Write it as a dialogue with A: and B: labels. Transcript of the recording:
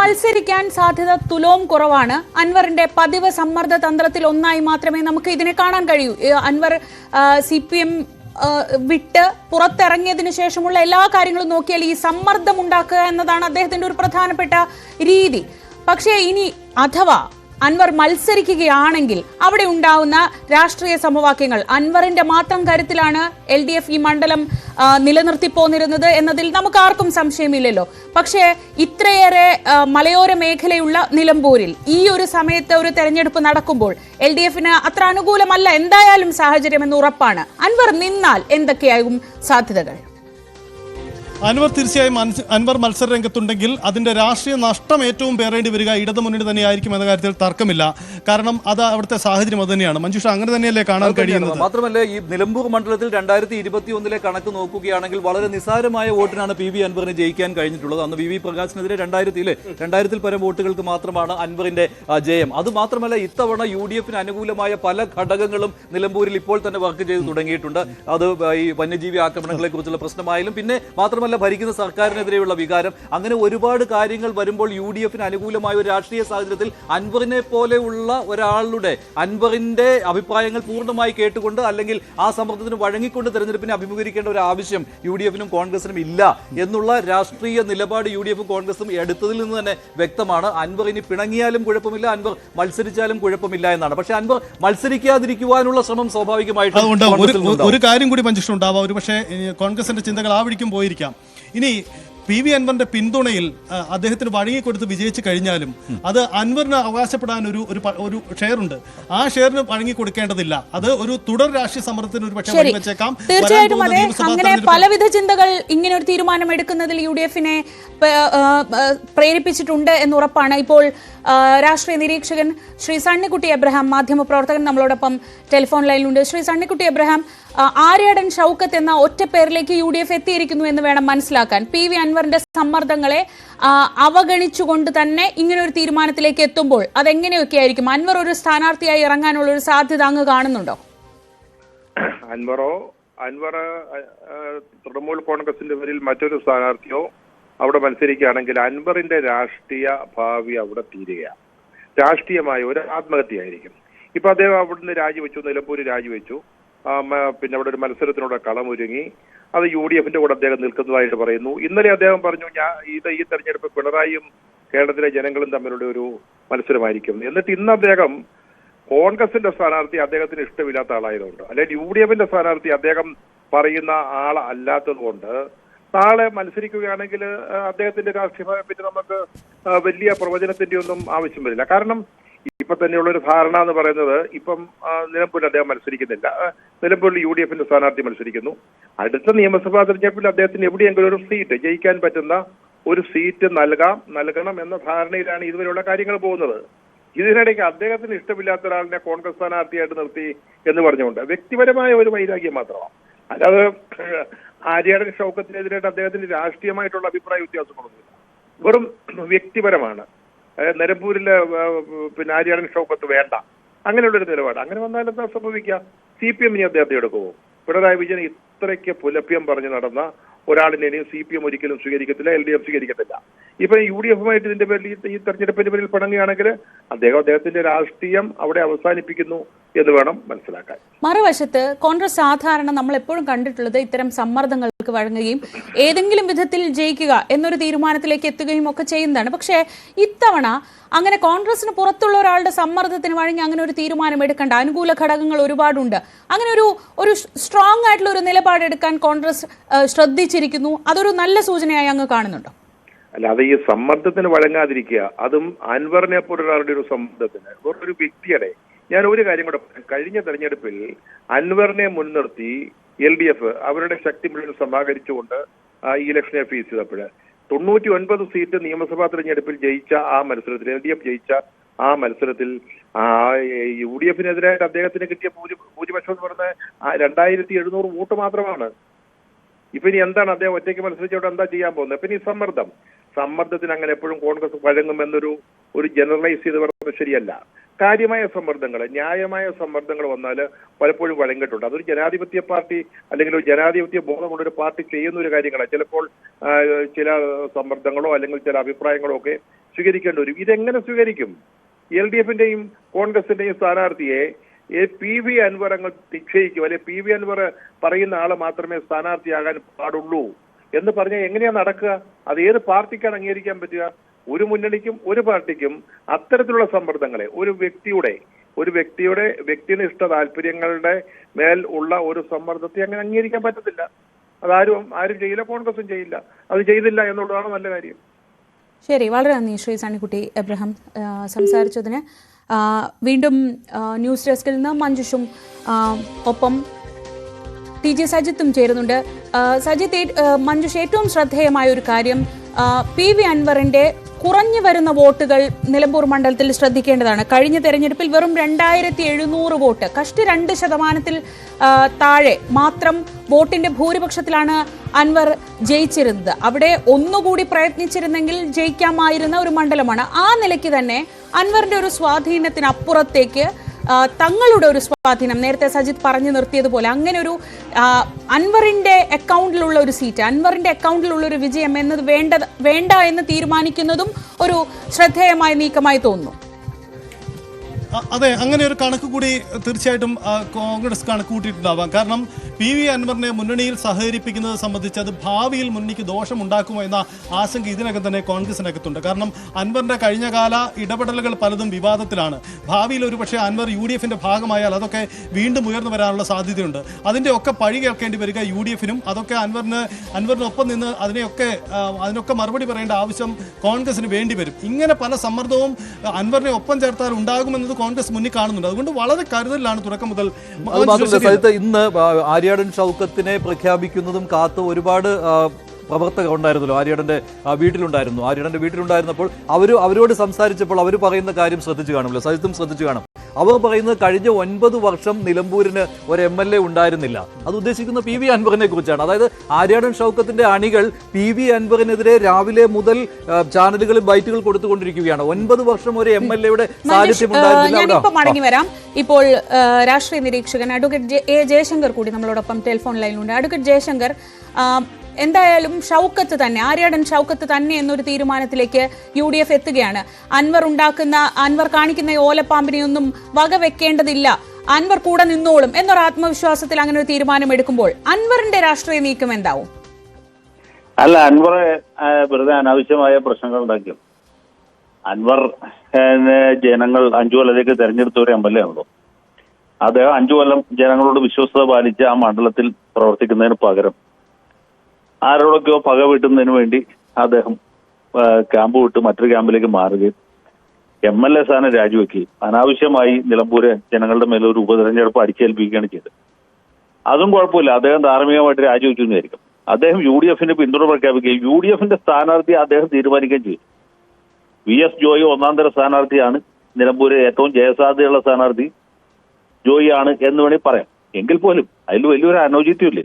A: മത്സരിക്കാൻ സാധ്യത തുലോം കുറവാണ്. അൻവറിന്റെ പതിവ് സമ്മർദ്ദ തന്ത്രത്തിൽ ഒന്നായി മാത്രമേ നമുക്ക് ഇതിനെ കാണാൻ കഴിയൂ. അൻവർ സി പി എം വിട്ട് പുറത്തിറങ്ങിയതിനു ശേഷമുള്ള എല്ലാ കാര്യങ്ങളും നോക്കിയാൽ ഈ സമ്മർദ്ദം ഉണ്ടാക്കുക എന്നതാണ് അദ്ദേഹത്തിന്റെ ഒരു പ്രധാനപ്പെട്ട രീതി. പക്ഷേ ഇനി അഥവാ അൻവർ മത്സരിക്കുകയാണെങ്കിൽ അവിടെ ഉണ്ടാവുന്ന രാഷ്ട്രീയ സമവാക്യങ്ങൾ. അൻവറിന്റെ മാത്രം കരുത്തിലാണ് എൽ ഡി എഫ് ഈ മണ്ഡലം നിലനിർത്തി പോന്നിരുന്നത് എന്നതിൽ നമുക്ക് ആർക്കും സംശയമില്ലല്ലോ. പക്ഷേ ഇത്രയേറെ മലയോര മേഖലയുള്ള നിലമ്പൂരിൽ ഈ ഒരു സമയത്ത് ഒരു തെരഞ്ഞെടുപ്പ് നടക്കുമ്പോൾ എൽ ഡി എഫിന് അത്ര അനുകൂലമല്ല. എന്തായാലും സാഹചര്യം എന്ന് ഉറപ്പാണ്. അൻവർ നിന്നാൽ എന്തൊക്കെയാകും സാധ്യതകൾ?
B: അൻവർ തീർച്ചയായും അൻവർ മത്സര രംഗത്തുണ്ടെങ്കിൽ അതിന്റെ രാഷ്ട്രീയ നഷ്ടം ഏറ്റവും പേറേണ്ടി വരിക ഇടതു മുന്നണി തന്നെയായിരിക്കും എന്ന കാര്യത്തിൽ തർക്കമില്ല. കാരണം അത് അവിടുത്തെ സാഹചര്യം അത് തന്നെയാണ്. മഞ്ജുഷ അങ്ങനെ തന്നെയല്ലേ കാണാൻ കഴിയുന്നത്?
C: മാത്രമല്ല ഈ നിലമ്പൂർ മണ്ഡലത്തിൽ രണ്ടായിരത്തി ഇരുപത്തി ഒന്നിലെ കണക്ക് നോക്കുകയാണെങ്കിൽ വളരെ നിസാരമായ വോട്ടിനാണ് പി വി അൻവറിന് ജയിക്കാൻ കഴിഞ്ഞിട്ടുള്ളത്. അന്ന് വി വി പ്രകാശിനെതിരെ രണ്ടായിരത്തിലെ രണ്ടായിരത്തിൽ പരം വോട്ടുകൾക്ക് മാത്രമാണ് അൻവറിന്റെ ജയം. അത് മാത്രമല്ല ഇത്തവണ യു ഡി എഫിന് അനുകൂലമായ പല ഘടകങ്ങളും നിലമ്പൂരിൽ ഇപ്പോൾ തന്നെ വർക്ക് ചെയ്ത് തുടങ്ങിയിട്ടുണ്ട്. അത് ഈ വന്യജീവി ആക്രമണങ്ങളെ കുറിച്ചുള്ള പ്രശ്നമായാലും പിന്നെ മാത്രമല്ല ഭരിക്കുന്ന സർക്കാരിനെതിരെയുള്ള വികാരം. അങ്ങനെ ഒരുപാട് കാര്യങ്ങൾ വരുമ്പോൾ യു ഡി എഫിന് അനുകൂലമായ ഒരു രാഷ്ട്രീയ സാഹചര്യത്തിൽ അൻവറിനെ പോലെയുള്ള ഒരാളുടെ അൻവറിന്റെ അഭിപ്രായങ്ങൾ പൂർണമായി കേട്ടുകൊണ്ട് അല്ലെങ്കിൽ ആ സമ്മർദ്ദത്തിന് വഴങ്ങിക്കൊണ്ട് തെരഞ്ഞെടുപ്പിനെ അഭിമുഖീകരിക്കേണ്ട ഒരു ആവശ്യം യു ഡി എഫിനും കോൺഗ്രസിനും ഇല്ല എന്നുള്ള രാഷ്ട്രീയ നിലപാട് യു ഡി എഫും കോൺഗ്രസും എടുത്തതിൽ നിന്ന് തന്നെ വ്യക്തമാണ്. അൻവർ ഇനി പിണങ്ങിയാലും കുഴപ്പമില്ല. അൻവർ മത്സരിച്ചാലും കുഴപ്പമില്ല എന്നാണ്. പക്ഷേ അൻവർ മത്സരിക്കാതിരിക്കുവാനുള്ള ശ്രമം സ്വാഭാവികമായിട്ടും
B: ഒരു കാര്യം കൂടി മഞ്ജുഷ ഉണ്ടാവാം. ഒരു പക്ഷേ കോൺഗ്രസിന്റെ ചിന്തകൾ ആ വഴിക്കും പോയിരിക്കാം. ഇനി പി വി അൻവറിന്റെ പിന്തുണയിൽ അദ്ദേഹത്തിന് വഴങ്ങിക്കൊടുത്ത് വിജയിച്ചു കഴിഞ്ഞാലും അത് അൻവറിന് അവകാശപ്പെടാൻ ഒരു ഒരു ഷെയർ ഉണ്ട്. ആ ഷെയറിന് വഴങ്ങിക്കൊടുക്കേണ്ടതില്ല. അത് ഒരു തുടർ രാഷ്ട്രീയ സമ്മർദ്ദത്തിന് ഒരു പക്ഷേ
A: വെച്ചേക്കാം
B: വഴിവെച്ചേക്കാം.
A: തീർച്ചയായിട്ടും അതെ. അങ്ങനെ പലവിധ ചിന്തകൾ ഇങ്ങനെ ഒരു തീരുമാനം എടുക്കുന്നതിൽ യു ഡി എഫിനെ പ്രേരിപ്പിച്ചിട്ടുണ്ട് എന്ന് ഉറപ്പാണ്. ഇപ്പോൾ രാഷ്ട്രീയ നിരീക്ഷകൻ ശ്രീ സണ്ണിക്കുട്ടി എബ്രഹാം മാധ്യമപ്രവർത്തകൻ നമ്മളോടൊപ്പം ടെലിഫോൺ ലൈനിലുണ്ട്. ശ്രീ സണ്ണിക്കുട്ടി എബ്രഹാം ആര്യാടൻ ഷൗക്കത്ത് എന്ന ഒറ്റ പേരിലേക്ക് യു ഡി എഫ് എത്തിയിരിക്കുന്നു എന്ന് വേണം മനസ്സിലാക്കാൻ. പി വി അൻവറിന്റെ സമ്മർദ്ദങ്ങളെ അവഗണിച്ചുകൊണ്ട് തന്നെ ഇങ്ങനെ ഒരു തീരുമാനത്തിലേക്ക് എത്തുമ്പോൾ അതെങ്ങനെയൊക്കെ ആയിരിക്കും അൻവർ ഒരു സ്ഥാനാർത്ഥിയായി ഇറങ്ങാനുള്ള ഒരു സാധ്യത അങ്ങ് കാണുന്നുണ്ടോ?
D: അൻവറോ അൻവർ തൃണമൂൽ കോൺഗ്രസിന്റെ പേരിൽ മറ്റൊരു സ്ഥാനാർത്ഥിയോ അവിടെ മത്സരിക്കുകയാണെങ്കിൽ അൻവറിന്റെ രാഷ്ട്രീയ ഭാവി അവിടെ തീരുകയാണ്. രാഷ്ട്രീയമായ ഒരു ആത്മഹത്യയായിരിക്കും. ഇപ്പൊ അദ്ദേഹം അവിടുന്ന് രാജിവെച്ചു നിലമ്പൂര് രാജിവെച്ചു. പിന്നെ അവിടെ ഒരു മത്സരത്തിനോട് കളമൊരുങ്ങി. അത് യു ഡി എഫിന്റെ കൂടെ അദ്ദേഹം നിൽക്കുന്നതായിട്ട് പറയുന്നു. ഇന്നലെ അദ്ദേഹം പറഞ്ഞു ഞാൻ ഇത് ഈ തെരഞ്ഞെടുപ്പ് പിണറായിയും കേരളത്തിലെ ജനങ്ങളും തമ്മിലുള്ള ഒരു മത്സരമായിരിക്കും. എന്നിട്ട് ഇന്ന് അദ്ദേഹം കോൺഗ്രസിന്റെ സ്ഥാനാർത്ഥി അദ്ദേഹത്തിന് ഇഷ്ടമില്ലാത്ത ആളായതുകൊണ്ട് അല്ലെങ്കിൽ യു ഡി എഫിന്റെ സ്ഥാനാർത്ഥി അദ്ദേഹം പറയുന്ന ആൾ അല്ലാത്തത് കൊണ്ട് നാളെ മത്സരിക്കുകയാണെങ്കിൽ അദ്ദേഹത്തിന്റെ രാഷ്ട്രീയമായ പറ്റി നമുക്ക് വലിയ പ്രവചനത്തിന്റെ ഒന്നും ആവശ്യം വരില്ല. കാരണം ഇപ്പൊ തന്നെയുള്ള ഒരു ധാരണ എന്ന് പറയുന്നത് ഇപ്പം നിലമ്പൂരിൽ അദ്ദേഹം മത്സരിക്കുന്നില്ല. നിലമ്പൂരിൽ യു ഡി എഫിന്റെ സ്ഥാനാർത്ഥി മത്സരിക്കുന്നു. അടുത്ത നിയമസഭാ തെരഞ്ഞെടുപ്പിൽ അദ്ദേഹത്തിന് എവിടെയെങ്കിലും ഒരു സീറ്റ് ജയിക്കാൻ പറ്റുന്ന ഒരു സീറ്റ് നൽകാം നൽകണം എന്ന ധാരണയിലാണ് ഇതുവരെയുള്ള കാര്യങ്ങൾ പോകുന്നത്. ഇതിനിടയ്ക്ക് അദ്ദേഹത്തിന് ഇഷ്ടമില്ലാത്ത ഒരാളിനെ കോൺഗ്രസ് സ്ഥാനാർത്ഥിയായിട്ട് നിർത്തി എന്ന് പറഞ്ഞുകൊണ്ട് വ്യക്തിപരമായ ഒരു വൈരാഗ്യം മാത്രമാണ്. അല്ലാതെ ആര്യാടൻ ഷൗക്കത്തിനെതിരായിട്ട് അദ്ദേഹത്തിന് രാഷ്ട്രീയമായിട്ടുള്ള അഭിപ്രായ വ്യത്യാസങ്ങളൊന്നുമില്ല വെറും വ്യക്തിപരമാണ്. നിലമ്പൂരിലെ പിന്നെ ആര്യാടൻ ഷൗക്കത്ത് വേണ്ട. അങ്ങനെയുള്ളൊരു നിലപാട്. അങ്ങനെ വന്നാൽ എന്താ സംഭവിക്കുക? സി പി എമ്മിനെ അദ്ദേഹത്തെ എടുക്കുമോ പിണറായി വിജയൻ ഇത്രയ്ക്ക് പുലപ്യം പറഞ്ഞു നടന്ന ഒരാളിനെ സി പി എം ഒരിക്കലും സ്വീകരിക്കത്തില്ല എൽ ഡി എഫ് സ്വീകരിക്കത്തില്ല. ഇപ്പൊ യു ഡി എഫുമായിട്ട് ഇതിന്റെ പേരിൽ ഈ- തെരഞ്ഞെടുപ്പിന്റെ പേരിൽ പിണങ്ങുകയാണെങ്കിൽ അദ്ദേഹം അദ്ദേഹത്തിന്റെ രാഷ്ട്രീയം അവിടെ അവസാനിപ്പിക്കുന്നു എന്ന് വേണം മനസ്സിലാക്കാൻ.
A: മറുവശത്ത് കോൺഗ്രസ് സാധാരണ നമ്മൾ എപ്പോഴും കണ്ടിട്ടുള്ളത് ഇത്തരം സമ്മർദ്ദങ്ങൾക്ക് വഴങ്ങുകയും ഏതെങ്കിലും വിധത്തിൽ ജയിക്കുക എന്നൊരു തീരുമാനത്തിലേക്ക് എത്തുകയും ഒക്കെ ചെയ്യുന്നതാണ്. പക്ഷേ ഇത്തവണ അങ്ങനെ കോൺഗ്രസിന് പുറത്തുള്ള ഒരാളുടെ സമ്മർദ്ദത്തിന് വഴങ്ങി അങ്ങനെ ഒരു തീരുമാനം എടുക്കേണ്ട. അനുകൂല ഘടകങ്ങൾ ഒരുപാടുണ്ട്. അങ്ങനെ ഒരു ഒരു സ്ട്രോങ് ആയിട്ടുള്ള ഒരു നിലപാടെടുക്കാൻ കോൺഗ്രസ് ശ്രദ്ധിച്ചിരിക്കുന്നു. അതൊരു നല്ല സൂചനയായി അങ്ങ് കാണുന്നുണ്ടോ?
D: അല്ലാതെ ഈ സമ്മർദ്ദത്തിന് വഴങ്ങാതിരിക്കുക അതും അൻവറിനെ പോലൊരാളുടെ ഒരു സമ്മർദ്ദത്തിന്. ഒരു വ്യക്തിയുടെ ഞാൻ ഒരു കാര്യം കൂടെ. കഴിഞ്ഞ തെരഞ്ഞെടുപ്പിൽ അൻവറിനെ മുൻനിർത്തി എൽ ഡി എഫ് അവരുടെ ശക്തി മുഴുവൻ സമാഹരിച്ചുകൊണ്ട് ഈ ഇലക്ഷനെ ഫേസ് ചെയ്തപ്പോൾ തൊണ്ണൂറ്റി ഒൻപത് സീറ്റ് നിയമസഭാ തെരഞ്ഞെടുപ്പിൽ ജയിച്ച ആ മത്സരത്തിൽ എൽ ഡി എഫ് ജയിച്ച ആ മത്സരത്തിൽ യു ഡി എഫിനെതിരായിട്ട് അദ്ദേഹത്തിന് കിട്ടിയ ഭൂരി ഭൂരിപക്ഷം എന്ന് പറയുന്നത് രണ്ടായിരത്തി എഴുന്നൂറ് വോട്ട് മാത്രമാണ്. ഇപ്പൊ ഇനി എന്താണ് അദ്ദേഹം ഒറ്റയ്ക്ക് മത്സരിച്ചോട്ട് എന്താ ചെയ്യാൻ പോകുന്നത്? ഇപ്പൊ ഈ സമ്മർദ്ദം. സമ്മർദ്ദത്തിന് അങ്ങനെ എപ്പോഴും കോൺഗ്രസ് വഴങ്ങുമെന്നൊരു ഒരു ജനറലൈസ് ചെയ്ത് പറയുന്നത് ശരിയല്ല. കാര്യമായ സമ്മർദ്ദങ്ങൾ ന്യായമായ സമ്മർദ്ദങ്ങൾ വന്നാൽ പലപ്പോഴും വഴങ്ങിയിട്ടുണ്ട്. അതൊരു ജനാധിപത്യ പാർട്ടി അല്ലെങ്കിൽ ഒരു ജനാധിപത്യ ബോധമുള്ള ഒരു പാർട്ടി ചെയ്യുന്ന ഒരു കാര്യങ്ങളാണ് ചിലപ്പോൾ ചില സമ്മർദ്ദങ്ങളോ അല്ലെങ്കിൽ ചില അഭിപ്രായങ്ങളോ ഒക്കെ സ്വീകരിക്കേണ്ടി വരും. ഇതെങ്ങനെ സ്വീകരിക്കും? എൽ ഡി എഫിന്റെയും കോൺഗ്രസിന്റെയും സ്ഥാനാർത്ഥിയെ പി വി അൻവർ അങ്ങ് നിശ്ചയിക്കും. അല്ലെ പി വി അൻവർ പറയുന്ന ആൾ മാത്രമേ സ്ഥാനാർത്ഥിയാകാൻ പാടുള്ളൂ. എന്ന് പറഞ്ഞാൽ എങ്ങനെയാ നടക്കുക? അത് ഏത് പാർട്ടിക്കാണ് അംഗീകരിക്കാൻ പറ്റുക? ഒരു മുന്നണിക്കും ഒരു പാർട്ടിക്കും അത്തരത്തിലുള്ള സമ്മർദ്ദങ്ങളെ ഒരു വ്യക്തിയുടെ ഒരു വ്യക്തിയുടെ വ്യക്തിനിഷ്ഠ താല്പര്യങ്ങളുടെ മേൽ ഉള്ള ഒരു സമ്മർദ്ദത്തെ അങ്ങനെ അംഗീകരിക്കാൻ പറ്റത്തില്ല. അതാരും ആരും ചെയ്യില്ല കോൺഗ്രസും ചെയ്യില്ല. അത് ചെയ്തില്ല എന്നുള്ളതാണ് നല്ല കാര്യം.
A: ശരി വളരെ നന്ദി ശ്രീ സണ്ണിക്കുട്ടി എബ്രഹാം സംസാരിച്ചതിന്. വീണ്ടും ന്യൂസ് ഡെസ്കിൽ നിന്ന് മഞ്ജുഷും ഒപ്പം ടി ജെ സജിത്തും ചേരുന്നുണ്ട്. സജിത്ത് മഞ്ജുഷ് ഏറ്റവും ശ്രദ്ധേയമായ ഒരു കാര്യം പി വി അൻവറിന്റെ കുറഞ്ഞു വരുന്ന വോട്ടുകൾ നിലമ്പൂർ മണ്ഡലത്തിൽ ശ്രദ്ധിക്കേണ്ടതാണ്. കഴിഞ്ഞ തെരഞ്ഞെടുപ്പിൽ വെറും രണ്ടായിരത്തി എഴുന്നൂറ് വോട്ട് കഷ്ട രണ്ട് ശതമാനത്തിൽ താഴെ മാത്രം വോട്ടിന്റെ ഭൂരിപക്ഷത്തിലാണ് അൻവർ ജയിച്ചിരുന്നത്. അവിടെ ഒന്നുകൂടി പ്രയത്നിച്ചിരുന്നെങ്കിൽ ജയിക്കാമായിരുന്ന ഒരു മണ്ഡലമാണ്. ആ നിലയ്ക്ക് തന്നെ അൻവറിന്റെ ഒരു സ്വാധീനത്തിനപ്പുറത്തേക്ക് തങ്ങളുടെ ഒരു സ്വാധീനം. നേരത്തെ സജിത് പറഞ്ഞു നിർത്തിയതുപോലെ അങ്ങനെ ഒരു അൻവറിന്റെ അക്കൗണ്ടിലുള്ള ഒരു സീറ്റ് അൻവറിന്റെ അക്കൗണ്ടിലുള്ള ഒരു വിജയം എന്നത് വേണ്ട വേണ്ട എന്ന് തീരുമാനിക്കുന്നതും ഒരു ശ്രദ്ധേയമായ നീക്കമായി തോന്നുന്നു.
B: അതെ അങ്ങനെ ഒരു കണക്ക് കൂടി തീർച്ചയായിട്ടും കോൺഗ്രസ് കണക്ക് കൂട്ടിയിട്ടുണ്ടാവാം. കാരണം പി വി അൻവറിനെ മുന്നണിയിൽ സഹകരിപ്പിക്കുന്നത് സംബന്ധിച്ച് അത് ഭാവിയിൽ മുന്നണിക്ക് ദോഷമുണ്ടാക്കുമോ എന്ന ആശങ്ക ഇതിനകം തന്നെ കോൺഗ്രസിനകത്തുണ്ട്. കാരണം അൻവറിന്റെ കഴിഞ്ഞകാല ഇടപെടലുകൾ പലതും വിവാദത്തിലാണ്. ഭാവിയിൽ ഒരു പക്ഷേ അൻവർ യു ഡി എഫിന്റെ ഭാഗമായാൽ അതൊക്കെ വീണ്ടും ഉയർന്നു വരാനുള്ള സാധ്യതയുണ്ട്. അതിന്റെ ഒക്കെ പഴി കേൾക്കേണ്ടി വരിക യു ഡി എഫിനും അതൊക്കെ അൻവറിന് അൻവറിനൊപ്പം നിന്ന് അതിനെയൊക്കെ അതിനൊക്കെ മറുപടി പറയേണ്ട ആവശ്യം കോൺഗ്രസിന് വേണ്ടി വരും. ഇങ്ങനെ പല സമ്മർദ്ദവും അൻവറിനെ ഒപ്പം ചേർത്താൽ ഉണ്ടാകുമെന്നത് കോൺഗ്രസ് മുന്നിൽ കാണുന്നുണ്ട്. അതുകൊണ്ട് വളരെ കരുതലാണ് തുടക്കം മുതൽ
C: ഇന്ന് ആ, ആര്യാടൻ ഷൗക്കത്തിനെ പ്രഖ്യാപിക്കുന്നതും കാത്ത് ഒരുപാട് പ്രവർത്തകർ ഉണ്ടായിരുന്നല്ലോ. ആര്യാടന്റെ വീട്ടിലുണ്ടായിരുന്നു. ആര്യാടന്റെ വീട്ടിലുണ്ടായിരുന്നപ്പോൾ അവർ അവരോട് സംസാരിച്ചപ്പോൾ അവർ പറയുന്ന കാര്യം ശ്രദ്ധിച്ചു കാണുമല്ലോ. സജിത്തും ശ്രദ്ധിച്ചു കാണും. അവർ പറയുന്നത് കഴിഞ്ഞ ഒൻപത് വർഷം നിലമ്പൂരിന് ഒരു എം എൽ എ ഉണ്ടായിരുന്നില്ല. അത് ഉദ്ദേശിക്കുന്ന പി വി അൻവറിനെ കുറിച്ചാണ്. അതായത് ആര്യാടൻ ഷൗക്കത്തിന്റെ അണികൾ പി വി അൻവറിനെതിരെ രാവിലെ മുതൽ ചാനലുകളിൽ ബൈറ്റുകൾ കൊടുത്തുകൊണ്ടിരിക്കുകയാണ്. ഒൻപത് വർഷം ഒരു എം എൽ എയുടെ സാന്നിധ്യം
A: മടങ്ങി വരാം. ഇപ്പോൾ രാഷ്ട്രീയ നിരീക്ഷകൻ അഡ്വക്കേറ്റ് എ ജയശങ്കർ കൂടി നമ്മളോടൊപ്പം ടെലിഫോൺ ലൈനിലുണ്ട്. അഡ്വക്കേറ്റ് ജയശങ്കർ എന്തായാലും ഷൗക്കത്ത് തന്നെ ആര്യാടൻ ഷൗക്കത്ത് തന്നെ എന്നൊരു തീരുമാനത്തിലേക്ക് യു ഡി എഫ് എത്തുകയാണ്. അൻവർ ഉണ്ടാക്കുന്ന അൻവർ കാണിക്കുന്ന ഓലപ്പാമ്പിനെയൊന്നും വകവെക്കേണ്ടതില്ല. അൻവർ കൂടെ നിന്നോളും എന്നൊരു ആത്മവിശ്വാസത്തിൽ അങ്ങനെ ഒരു തീരുമാനം എടുക്കുമ്പോൾ അൻവറിന്റെ രാഷ്ട്രീയ നീക്കം എന്താവും?
E: അല്ല അൻവർ വെറുതെ അനാവശ്യമായ പ്രശ്നങ്ങൾ ഉണ്ടാക്കും അൻവർ ജനങ്ങൾ അഞ്ചു കൊല്ലത്തേക്ക് തെരഞ്ഞെടുത്ത ഒരു എം എൽ എ ആണല്ലോ. അദ്ദേഹം അഞ്ചു കൊല്ലം ജനങ്ങളോട് വിശ്വസ്തത പാലിച്ച് ആ മണ്ഡലത്തിൽ പ്രവർത്തിക്കുന്നതിന് പകരം ആരോടൊക്കെയോ പക വീട്ടുന്നതിന് വേണ്ടി അദ്ദേഹം ക്യാമ്പ് വിട്ട് മറ്റൊരു ക്യാമ്പിലേക്ക് മാറുകയും എം എൽ എ സ്ഥാനം രാജിവെക്കുകയും അനാവശ്യമായി നിലമ്പൂര് ജനങ്ങളുടെ മേലെ ഒരു ഉപതെരഞ്ഞെടുപ്പ് അടിച്ചേൽപ്പിക്കുകയാണ് ചെയ്തത്. അതും കുഴപ്പമില്ല. അദ്ദേഹം ധാർമ്മികമായിട്ട് രാജിവെച്ചു എന്നായിരിക്കും. അദ്ദേഹം യു ഡി എഫിന്റെ പിന്തുണ പ്രഖ്യാപിക്കുകയും യു ഡി എഫിന്റെ സ്ഥാനാർത്ഥി അദ്ദേഹം തീരുമാനിക്കുകയും ചെയ്തു. വി എസ് ജോയി ഒന്നാം തര സ്ഥാനാർത്ഥിയാണ്. നിലമ്പൂര് ഏറ്റവും ജയസാധ്യതയുള്ള സ്ഥാനാർത്ഥി ജോയി ആണ് എന്ന് വേണമെങ്കിൽ പറയാം. എങ്കിൽ പോലും അതിൽ വലിയൊരു അനൗചിത്യമില്ലേ